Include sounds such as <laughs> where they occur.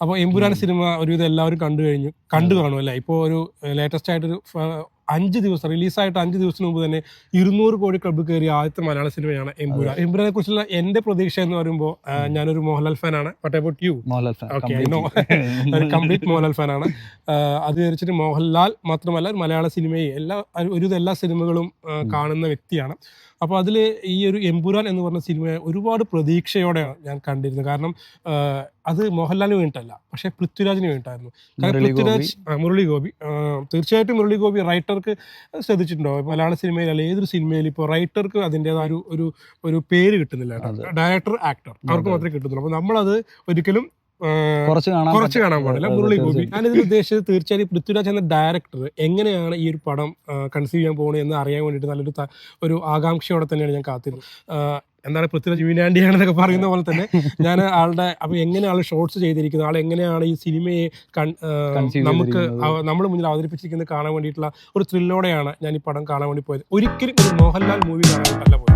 അപ്പോൾ എമ്പുരാൻ സിനിമ ഒരുവിധം എല്ലാവരും കണ്ടു കഴിഞ്ഞു. കണ്ടു കാണും അല്ലേ? ഇപ്പോൾ ഒരു ലേറ്റസ്റ്റ് ആയിട്ടൊരു അഞ്ച് ദിവസം റിലീസായിട്ട് അഞ്ച് ദിവസത്തിന് മുമ്പ് തന്നെ ഇരുന്നൂറ് കോടി ക്ലബ്ബ് കയറിയ ആദ്യത്തെ മലയാള സിനിമയാണ് എമ്പുരാൻ. എമ്പുരാനെ കുറിച്ചുള്ള എന്റെ പ്രതീക്ഷ എന്ന് പറയുമ്പോൾ ഞാനൊരു മോഹൻലാൽ ഫാനാണ് ബട്ട് അബൌട്ട് യു മോഹൻലാൽ. <laughs> ഒരു കംപ്ലീറ്റ് മോഹൻലാൽ ഫാനാണ് അത് വിചാരിച്ചിട്ട് മോഹൻലാൽ മാത്രമല്ല മലയാള സിനിമയെ എല്ലാ ഒരു എല്ലാ സിനിമകളും കാണുന്ന വ്യക്തിയാണ്. അപ്പോൾ അതിൽ ഈ ഒരു എമ്പുരാൻ എന്ന് പറഞ്ഞ സിനിമ ഒരുപാട് പ്രതീക്ഷയോടെയാണ് ഞാൻ കണ്ടിരുന്നത്. കാരണം അത് മോഹൻലാലിന് വേണ്ടിട്ടല്ല പക്ഷേ പൃഥ്വിരാജിന് വേണ്ടിയിട്ടായിരുന്നു. കാരണം. പൃഥ്വിരാജ് മുരളി ഗോപി തീർച്ചയായിട്ടും മുരളി ഗോപി റൈറ്റർക്ക് ശ്രദ്ധിച്ചിട്ടുണ്ടോ? മലയാള സിനിമയിൽ അല്ല ഏതൊരു സിനിമയിൽ ഇപ്പോൾ റൈറ്റർക്ക് അതിന്റെതായ ഒരു ഒരു ഒരു പേര് കിട്ടുന്നില്ല ഡയറക്ടർ ആക്ടർ അവർക്ക് മാത്രമേ കിട്ടുന്നുള്ളൂ. അപ്പോൾ നമ്മളത് ഒരിക്കലും കുറച്ച് കാണാൻ. പാടില്ല. മുരളി ഗോപി. ഞാനിതിൽ ഉദ്ദേശിച്ചത് തീർച്ചയായും പൃഥ്വിരാജ് എന്ന ഡയറക്ടർ എങ്ങനെയാണ് ഈ ഒരു പടം കൺസീവ് ചെയ്യാൻ പോകുന്നത് എന്ന് അറിയാൻ വേണ്ടിയിട്ട് നല്ലൊരു ഒരു ആകാംക്ഷയോടെ തന്നെയാണ് ഞാൻ കാത്തിരുന്നത്. എന്താണ് പൃഥ്വിരാജ് വിനാണ്ടിയാണെന്നൊക്കെ പറയുന്ന പോലെ തന്നെ ഞാൻ ആളുടെ അപ്പൊ എങ്ങനെയാണ് ഷോർട്സ് ചെയ്തിരിക്കുന്നത് ആൾ എങ്ങനെയാണ് ഈ സിനിമയെ നമുക്ക്. നമ്മൾ മുന്നിൽ അവതരിപ്പിച്ചിരിക്കുന്നത് കാണാൻ വേണ്ടിയിട്ടുള്ള ഒരു ത്രില്ലോടെയാണ് ഞാൻ ഈ പടം കാണാൻ വേണ്ടി പോയത് ഒരിക്കലും ഒരു മോഹൻലാൽ മൂവി പോയത്